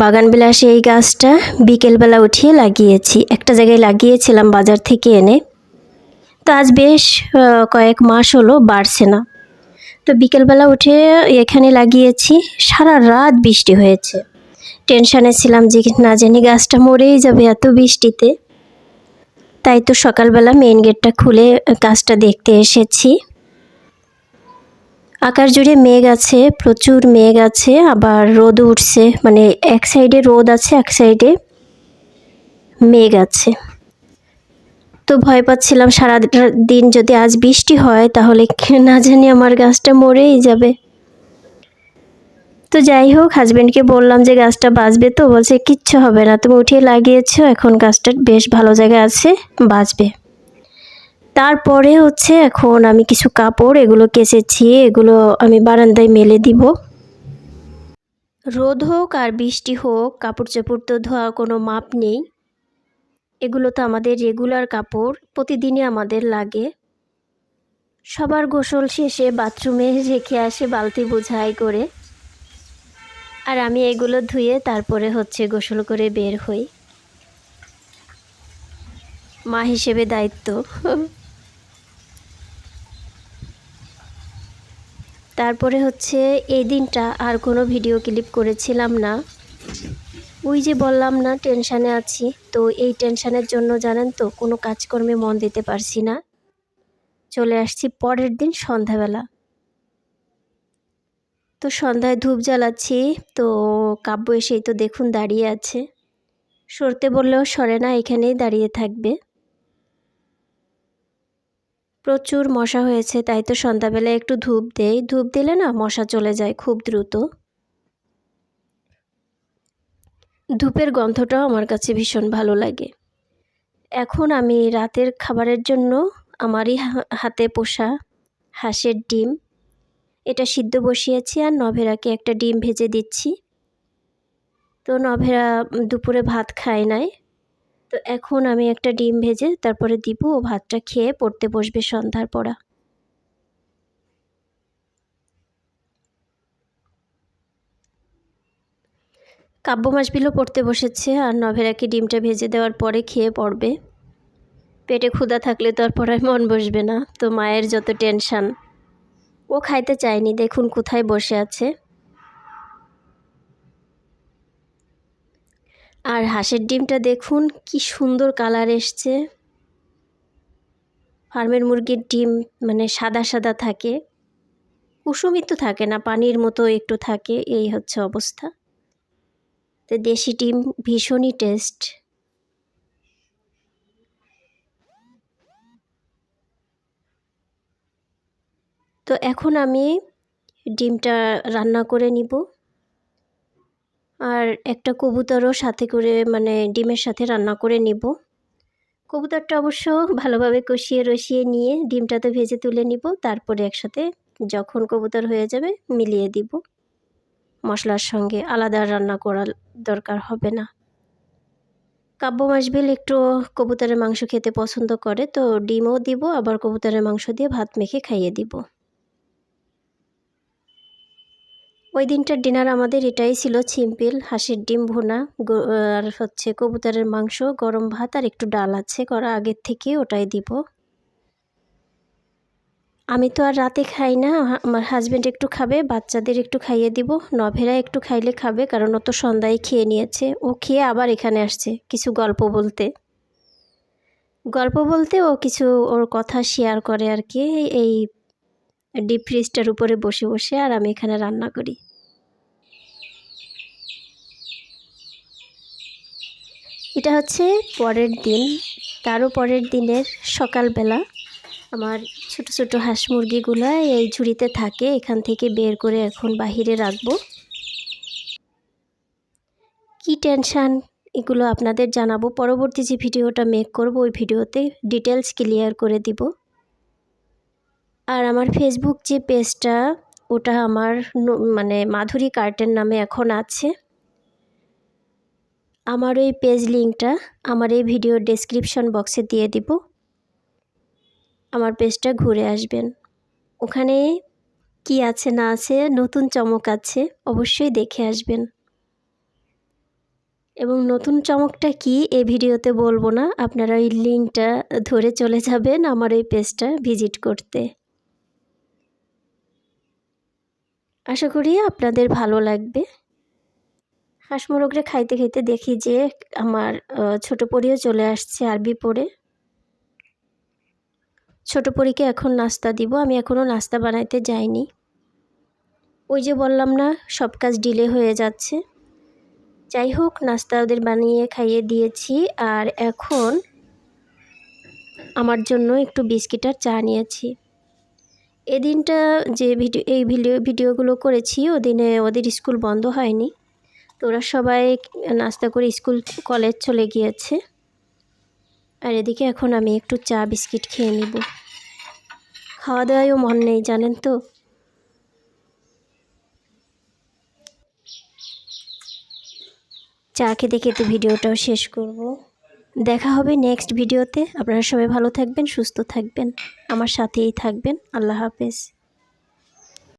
বাগান বিলাসে এই গাছটা বিকেলবেলা উঠিয়ে লাগিয়েছি। একটা জায়গায় লাগিয়েছিলাম বাজার থেকে এনে। তো আজ বেশ কয়েক মাস হলো বাড়ছে না। তো বিকেলবেলা উঠে এখানে লাগিয়েছি, সারা রাত বৃষ্টি হয়েছে। টেনশানে ছিলাম যে না জানি গাছটা মরেই যাবে এত বৃষ্টিতে। তাই তো সকালবেলা মেইন গেটটা খুলে গাছটা দেখতে এসেছি। আকাশ জুড়ে মেঘ আছে, প্রচুর মেঘ আছে, আবার রোদ উঠছে মানে এক সাইডে রোদ আছে, এক সাইডে মেঘ আছে। তো ভয় পাচ্ছিলাম সারা দিন যদি আজ বৃষ্টি হয়, তাহলে না জানি আমার গাছটা মরেই যাবে। তো যাই হোক হাজব্যান্ডকে বললাম যে গাছটা বাঁচবে তো, বলছে কিচ্ছু হবে না, তুমি উঠিয়ে লাগিয়েছো, এখন গাছটা বেশ ভালো জায়গায় আছে, বাঁচবে। তারপরে হচ্ছে এখন আমি কিছু কাপড় এগুলো কেচেছি, এগুলো আমি বারান্দায় মেলে দিব। রোদ হোক আর বৃষ্টি হোক কাপড় চোপড় তো ধোয়া কোনো মাপ নেই। এগুলো তো আমাদের রেগুলার কাপড়, প্রতিদিনই আমাদের লাগে। সবার গোসল শেষে বাথরুমে রেখে আসে বালতি বোঝাই করে। আর আমি এগুলো ধুয়ে তারপরে হচ্ছে গোসল করে বের হই। মা হিসেবে দায়িত্ব। তারপরে হচ্ছে এই দিনটা আর কোনো ভিডিও ক্লিপ করেছিলাম না। ওই যে বললাম না, টেনশানে আছি। তো এই টেনশানের জন্য জানেন তো, কোনো কাজকর্মে মন দিতে পারছি না। চলে আসছি পরের দিন সন্ধ্যাবেলা। তো সন্ধ্যায় ধূপ জ্বালাচ্ছি, তো কাব্য এসেই তো দেখুন দাঁড়িয়ে আছে। সরতে বললেও সরে না, এখানেই দাঁড়িয়ে থাকবে। প্রচুর মশা হয়েছে, তাই তো সন্ধ্যাবেলায় একটু ধূপ দেই। ধূপ দিলে না মশা চলে যায় খুব দ্রুত। ধূপের গন্ধটাও আমার কাছে ভীষণ ভালো লাগে। এখন আমি রাতের খাবারের জন্য আমারই হাতে পোষা হাঁসের ডিম। এটা সিদ্ধ বসিয়েছি আর নভেরাকে একটা ডিম ভেজে দিচ্ছি। তো নভেরা দুপুরে ভাত খায় নাই। তো এখন আমি একটা ডিম ভেজে তারপরে দিব ও ভাতটা খেয়ে পড়তে বসবে সন্ধ্যার পড়া। কাব্য মাসবিলও পড়তে বসেছে আর নভেরাকে ডিমটা ভেজে দেওয়ার পরে খেয়ে পড়বে। পেটে ক্ষুধা থাকলে তো আর পড়ায় মন বসবে না, তো মায়ের যত টেনশান। ও খাইতে চায়নি, দেখুন কোথায় বসে আছে। আর হাঁসের ডিমটা দেখুন, কি সুন্দর কালার এসছে। ফার্মের মুরগির ডিম মানে সাদা সাদা থাকে। কুসুমই তো থাকে না, পানির মতো একটু থাকে, এই হচ্ছে অবস্থা। তো দেশি ডিম ভীষণই টেস্ট। তো এখন আমি ডিমটা রান্না করে নিব। আর একটা কবুতরও সাথে করে মানে ডিমের সাথে রান্না করে নিব। কবুতরটা অবশ্য ভালোভাবে কষিয়ে রসিয়ে নিয়ে ডিমটা তো ভেজে তুলে নিব। তারপরে একসাথে যখন কবুতর হয়ে যাবে মিলিয়ে দিব। মশলার সঙ্গে আলাদা রান্না করার দরকার হবে না। কাব্য মাসবিল একটু কবুতরের মাংস খেতে পছন্দ করে, তো ডিমও দিব, আবার কবুতরের মাংস দিয়ে ভাত মেখে খাইয়ে দিব। ওই দিনটার ডিনার আমাদের এটাই ছিল সিম্পল হাঁসের ডিম ভুনা আর হচ্ছে কবুতরের মাংস, গরম ভাত আর একটু ডাল আছে, করা আগের থেকে ওটাই দিব। আমি তো আর রাতে খাই না আমার হাজব্যান্ড একটু খাবে, বাচ্চাদের একটু খাইয়ে দিব, নভেরা একটু খাইলে খাবে, কারণ ও তো সন্ধ্যায় খেয়ে নিয়েছে, ও খেয়ে আবার এখানে আসছে, কিছু গল্প বলতে। গল্প বলতে ও কিছু ওর কথা শেয়ার করে আর কি, এই ডিপ ফ্রিজটার উপরে বসে বসে আর আমি এখানে রান্না করি। এটা হচ্ছে পরের দিন, তারও পরের দিনের সকালবেলা। আমার ছোট ছোট হাঁস মুরগিগুলো এই ঝুড়িতে থাকে, এখান থেকে বের করে এখন বাহিরে রাখব। কি টেনশান? এগুলো আপনাদের জানাব। পরবর্তী যে ভিডিওটা মেক করব, ওই ভিডিওতে ডিটেলস ক্লিয়ার করে দিব। আর আমার ফেসবুক যে পেজটা ওটা আমার মানে মাধুরী কার্টের নামে এখন আছে। আমার ওই পেজ লিঙ্কটা আমার এই ভিডিওর ডেসক্রিপশন বক্সে দিয়ে দিব। আমার পেজটা ঘুরে আসবেন। ওখানে কি আছে না আছে, নতুন চমক আছে, অবশ্যই দেখে আসবেন। এবং নতুন চমকটা কি এ ভিডিওতে বলব না, আপনারা ওই লিঙ্কটা ধরে চলে যাবেন আমার ওই পেজটা ভিজিট করতে। আশা করি আপনাদের ভালো লাগবে। হাঁস মোরগরে খাইতে খাইতে দেখি যে আমার ছোট পরিও চলে আসছে আরবি পড়ে। ছোট পরীকে এখন নাস্তা দিব, আমি এখনও নাস্তা বানাইতে যাইনি। ওই যে বললাম না, সব কাজ ডিলে হয়ে যাচ্ছে। যাই হোক, নাস্তা ওদের বানিয়ে খাইয়ে দিয়েছি, আর এখন আমার জন্য একটু বিস্কিট আর চা নিয়েছি। এদিনটা যে ভিডিও, এই ভিডিও, ভিডিওগুলো করেছি, ওদিনে ওদের স্কুল বন্ধ হয়নি। তো ওরা সবাই নাস্তা করে স্কুল, কলেজ চলে গিয়েছে। আর এদিকে এখন আমি একটু চা, বিস্কিট খেয়ে নিব। খাওয়া দাওয়ায়ও মন নেই, জানেন তো। চা খেতে খেতে ভিডিওটাও শেষ করব। দেখা হবে নেক্সট ভিডিওতে। আপনারা সবাই ভালো থাকবেন, সুস্থ থাকবেন। আমার সাথেই থাকবেন। আল্লাহ হাফেজ।